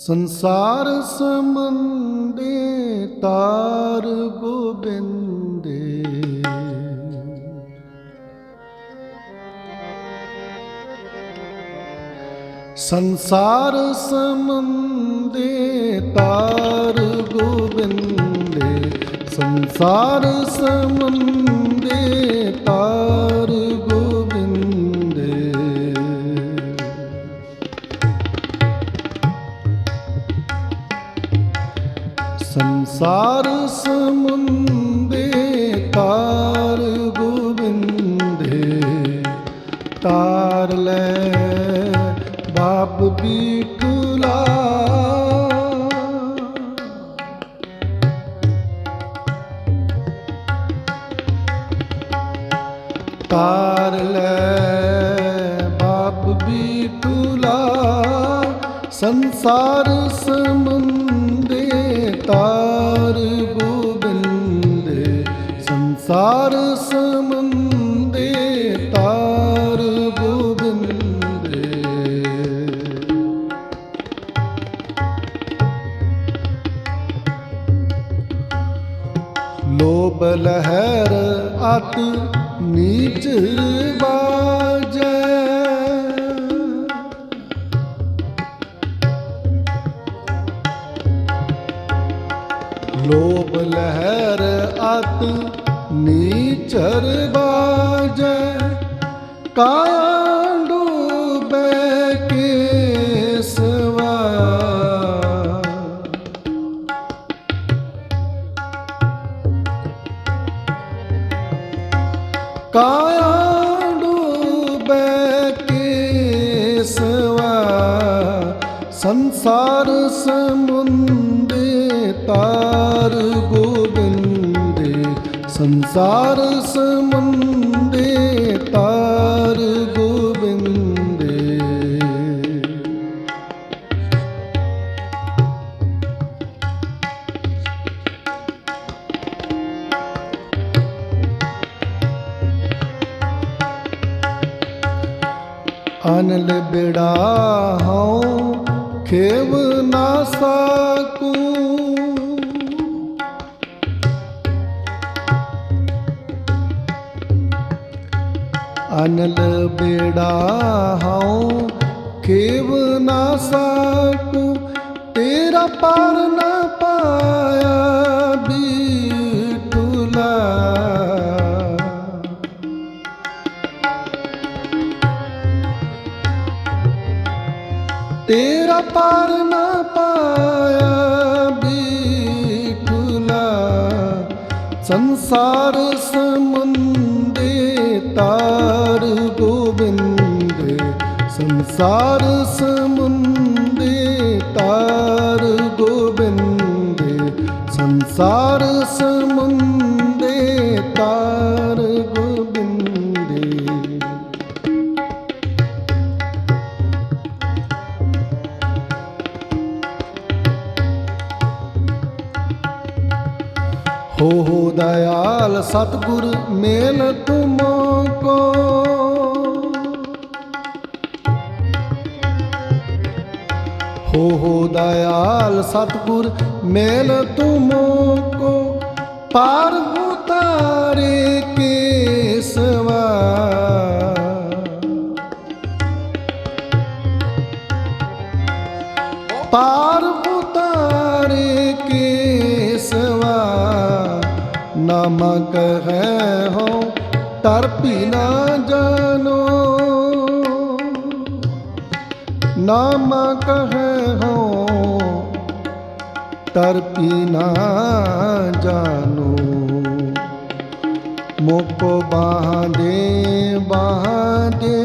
ਸੰਸਾਰ ਸਮੰਦੇ ਤਾਰ ਗੋਬਿੰਦੇ। ਸੰਸਾਰ ਸਮੰਦੇ ਤਾਰ ਗੋਬਿੰਦੇ। ਸੰਸਾਰ ਸਮੰਦੇ ਤਾਰ ਸੰਸਾਰ ਸਮੁੰਦੇ ਤਾਰ ਗੋਬਿੰਦੇ, ਤਾਰ ਲੈ ਬਾਪ ਬੀਟੁਲਾ ਤਾਰ ਲੈ ਬਾਪ ਬੀਟੁਲਾ ਸੰਸਾਰ ਸਮੁੰਦੇ ਤਾਰ ਸੰਸਾਰ ਸਮੁੰਦੇ ਤਾਰ ਗੋਬਿੰਦੇ। ਲੋਭ ਲਹਿਰ ਅਤ ਨੀਚ ਬਾਜੈ ਨੀਚਰ ਬਾਜੈ ਕਾਇਆ ਡੂਬੈ ਕੇਸਵਾ। ਕਾਇਆ ਡੂਬੈ ਕੇਸਵਾ ਸੰਸਾਰ ਸਮੁੰਦੇ ਸਾਰ ਸਮੁੰਦੇ ਤਾਰ ਗੋਬਿੰਦੇ। ਅਨਲ ਬਿੜਾ ਹਉ ਖੇਵ ਨਾ ਸਾਕੂ ਅਨਲ ਬੇੜਾ ਹਉ, ਖੇਵ ਨਾ ਸਕੂ ਤੇਰਾ ਪਾਰ ਨਾ ਪਾਇਆ ਬੀਟੁਲਾ ਤੇਰਾ ਪਾਰ ਨਾ ਪਾਇਆ ਬੀਠੁਲਾ ਸੰਸਾਰ ਸਮੁੰਦੇ ਤਾਰ ਗੋਬਿੰਦੇ, ਸੰਸਾਰ ਸਮੁੰਦੇ ਤਾਰ ਗੋਬਿੰਦ, ਸੰਸਾਰ ਸਮੁੰਦੇ ਤਾਰ ਗੋਬਿੰਦ। ਹੋ ਹੋ ਦਇਆਲ ਸਤਿਗੁਰ ਮੇਲ ਤੁਮੋ ਕੋ ਹੋ ਹੋ ਦਇਆਲ ਸਤਗੁਰ, ਮੇਲ ਤੁਮ ਕੋ ਪਾਰ ਉਤਾਰੇ ਕੇਸਵਾ। ਪਾਰ ਉਤਾਰੇ ਕੇਸਵਾ। ਨਾਮ ਕਹੈ ਹੋ ਤਰਪੀ ਨਾ ਜਾਨ। ਨਾਮ ਕਹੇ ਹੋ ਤਰਪੀ ਨਾ ਜਾਨੋ ਮੋਕ ਬਾਹਦੇ ਬਾਹਦੇ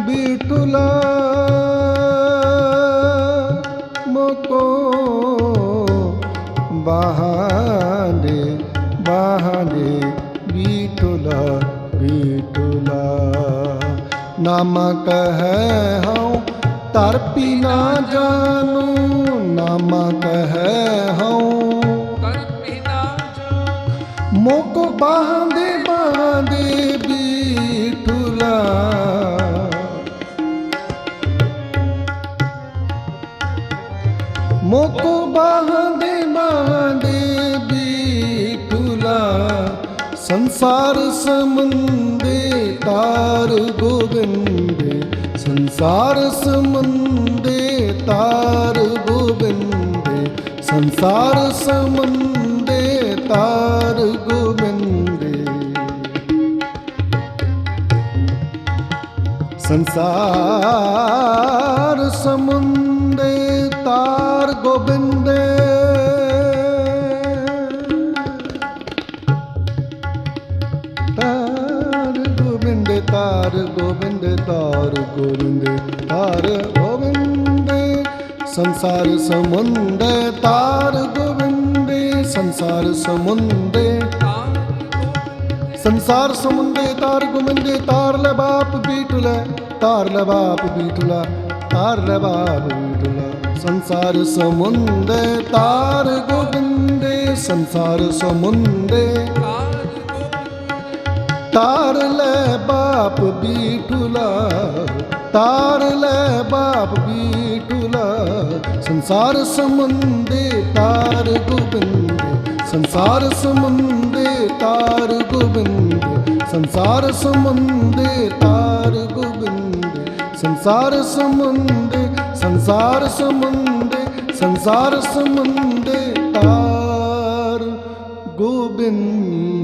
ਬਿਟੁਲਾ। ਮੋਕੋ ਬਾਹਦੇ ਨਾਮ ਕਹੈ ਹਉ ਤਰਪੀ ਨਾ ਜਾਨੂ ਨਾਮ ਕਹੈ ਹਉ। ਤਰ ਪੀ ਨਾ ਜਾਨੂ ਮੋਕ ਬਾਹਦੇ ਬਾਹਦੇ ਬੀਠੁਲਾ ਮੋਕ ਬਾਹਦੇ ਬਾਹਦੇ ਸੰਸਾਰ ਸਮੁੰਦੇ ਤਾਰ ਗੋਬਿੰਦੇ ਸੰਸਾਰ ਸਮੁੰਦੇ ਤਾਰ ਗੋਬਿੰਦੇ ਸੰਸਾਰ ਸਮੁੰਦੇ ਤਾਰ ਗੋਬਿੰਦੇ। ਸੰਸਾਰ ਸਮੁੰਦੇ ਸੰਸਾਰ ਸਮੁੰਦੇ ਤਾਰ ਗੋਬਿੰਦੇ ਸੰਸਾਰ ਸਮੁੰਦੇ। ਤਾਰ ਸੰਸਾਰ ਸਮੁੰਦੇ ਤਾਰ ਗੁਮੰਦੇ ਤਾਰ ਲੈ ਬਾਪ ਬੀਟੁਲਾ ਤਾਰ ਲੈ ਬਾਪ ਬੀਟੁਲਾ ਤਾਰ ਲੈ ਬਾਪ ਬੀਟੁਲਾ ਸੰਸਾਰ ਸਮੁੰਦੇ ਤਾਰ ਗੋਬਿੰਦੇ ਸੰਸਾਰ ਸਮੁੰਦੇ। ਤਾਰ ਤਾਰ ਲੈ ਬਾਪ ਬੀਟੁਲਾ ਤਾਰ ਲੈ ਬਾਪ ਬੀ ਸੰਸਾਰ ਸਮੁੰਦੇ ਤਾਰ ਗੋਬਿੰਦ, ਸੰਸਾਰ ਸਮੁੰਦੇ ਤਾਰ ਗੋਬਿੰਦ, ਸੰਸਾਰ ਸਮੁੰਦੇ ਤਾਰ ਗੋਬਿੰਦੇ, ਸੰਸਾਰ ਸਮੁੰਦੇ ਸੰਸਾਰ ਸਮੁੰਦੇ ਸੰਸਾਰ ਸਮੁੰਦੇ ਤਾਰ ਗੋਬਿੰਦੇ।